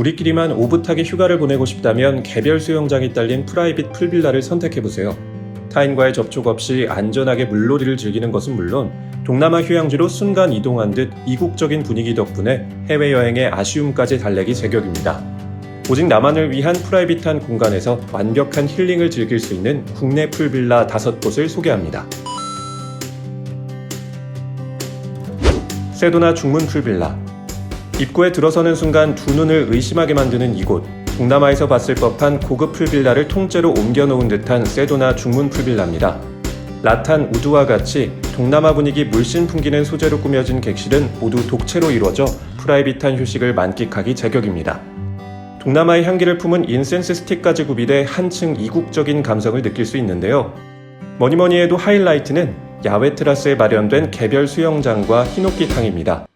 우리끼리만 오붓하게 휴가를 보내고 싶다면 개별 수영장이 딸린 프라이빗 풀빌라를 선택해보세요. 타인과의 접촉 없이 안전하게 물놀이를 즐기는 것은 물론 동남아 휴양지로 순간 이동한 듯 이국적인 분위기 덕분에 해외여행의 아쉬움까지 달래기 제격입니다. 오직 나만을 위한 프라이빗한 공간에서 완벽한 힐링을 즐길 수 있는 국내 풀빌라 다섯 곳을 소개합니다. 세도나 중문 풀빌라 입구에 들어서는 순간 두 눈을 의심하게 만드는 이곳 동남아에서 봤을 법한 고급 풀빌라를 통째로 옮겨놓은 듯한 세도나 중문 풀빌라입니다. 라탄 우드와 같이 동남아 분위기 물씬 풍기는 소재로 꾸며진 객실은 모두 독채로 이루어져 프라이빗한 휴식을 만끽하기 제격입니다. 동남아의 향기를 품은 인센스 스틱까지 구비돼 한층 이국적인 감성을 느낄 수 있는데요. 뭐니뭐니 해도 하이라이트는 야외 테라스에 마련된 개별 수영장과 히노키탕입니다.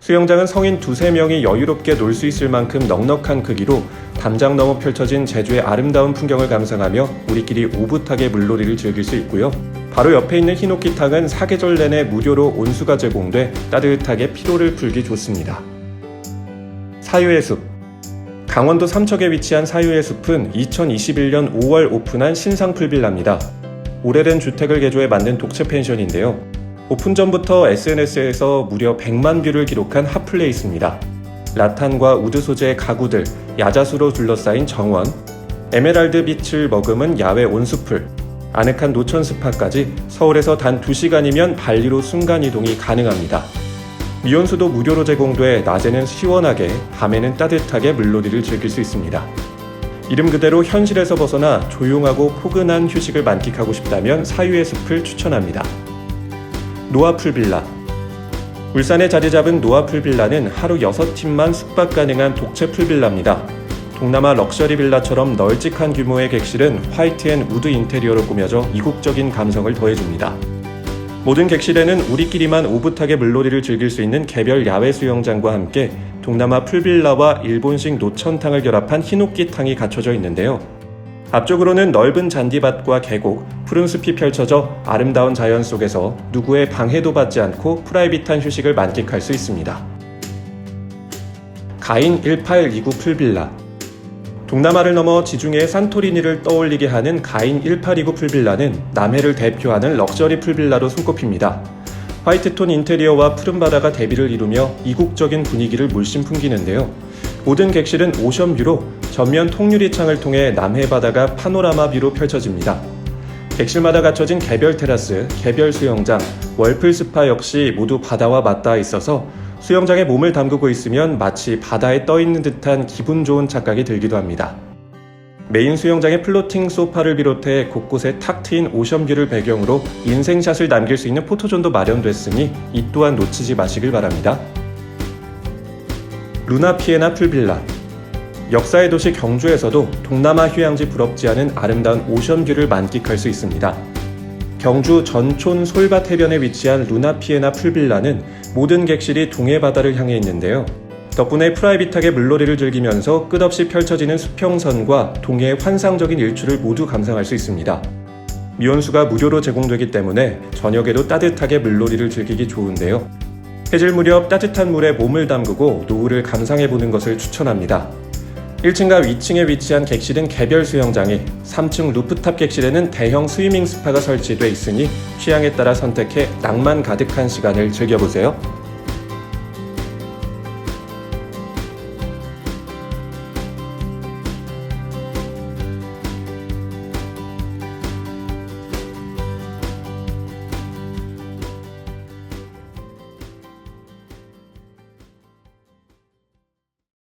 수영장은 성인 두세 명이 여유롭게 놀 수 있을 만큼 넉넉한 크기로 담장 너머 펼쳐진 제주의 아름다운 풍경을 감상하며 우리끼리 오붓하게 물놀이를 즐길 수 있고요. 바로 옆에 있는 히노키탕은 사계절 내내 무료로 온수가 제공돼 따뜻하게 피로를 풀기 좋습니다. 사유의 숲 강원도 삼척에 위치한 사유의 숲은 2021년 5월 오픈한 신상 풀빌라입니다. 오래된 주택을 개조해 만든 독채 펜션인데요. 오픈 전부터 SNS에서 무려 100만 뷰를 기록한 핫플레이스입니다. 라탄과 우드 소재의 가구들, 야자수로 둘러싸인 정원, 에메랄드 빛을 머금은 야외 온수풀, 아늑한 노천 스파까지 서울에서 단 2시간이면 발리로 순간 이동이 가능합니다. 미온수도 무료로 제공돼 낮에는 시원하게, 밤에는 따뜻하게 물놀이를 즐길 수 있습니다. 이름 그대로 현실에서 벗어나 조용하고 포근한 휴식을 만끽하고 싶다면 사유의 숲을 추천합니다. 노아풀 빌라 울산에 자리 잡은 노아풀 빌라는 하루 6팀만 숙박 가능한 독채 풀빌라입니다. 동남아 럭셔리 빌라처럼 널찍한 규모의 객실은 화이트 앤 우드 인테리어로 꾸며져 이국적인 감성을 더해줍니다. 모든 객실에는 우리끼리만 오붓하게 물놀이를 즐길 수 있는 개별 야외 수영장과 함께 동남아 풀빌라와 일본식 노천탕을 결합한 히노키탕이 갖춰져 있는데요. 앞쪽으로는 넓은 잔디밭과 계곡, 푸른 숲이 펼쳐져 아름다운 자연 속에서 누구의 방해도 받지 않고 프라이빗한 휴식을 만끽할 수 있습니다. 가인 1829 풀빌라 동남아를 넘어 지중해 산토리니를 떠올리게 하는 가인 1829 풀빌라는 남해를 대표하는 럭셔리 풀빌라로 손꼽힙니다. 화이트톤 인테리어와 푸른 바다가 대비를 이루며 이국적인 분위기를 물씬 풍기는데요. 모든 객실은 오션뷰로 전면 통유리 창을 통해 남해 바다가 파노라마 뷰로 펼쳐집니다. 객실마다 갖춰진 개별 테라스, 개별 수영장, 월풀 스파 역시 모두 바다와 맞닿아 있어서 수영장에 몸을 담그고 있으면 마치 바다에 떠 있는 듯한 기분 좋은 착각이 들기도 합니다. 메인 수영장의 플로팅 소파를 비롯해 곳곳에 탁 트인 오션뷰를 배경으로 인생샷을 남길 수 있는 포토존도 마련됐으니 이 또한 놓치지 마시길 바랍니다. 루나 피에나 풀빌라 역사의 도시 경주에서도 동남아 휴양지 부럽지 않은 아름다운 오션뷰를 만끽할 수 있습니다. 경주 전촌 솔밭 해변에 위치한 루나피에나 풀빌라는 모든 객실이 동해 바다를 향해 있는데요. 덕분에 프라이빗하게 물놀이를 즐기면서 끝없이 펼쳐지는 수평선과 동해의 환상적인 일출을 모두 감상할 수 있습니다. 미온수가 무료로 제공되기 때문에 저녁에도 따뜻하게 물놀이를 즐기기 좋은데요. 해질 무렵 따뜻한 물에 몸을 담그고 노을을 감상해 보는 것을 추천합니다. 1층과 2층에 위치한 객실은 개별 수영장에 3층 루프탑 객실에는 대형 스위밍 스파가 설치돼 있으니 취향에 따라 선택해 낭만 가득한 시간을 즐겨보세요.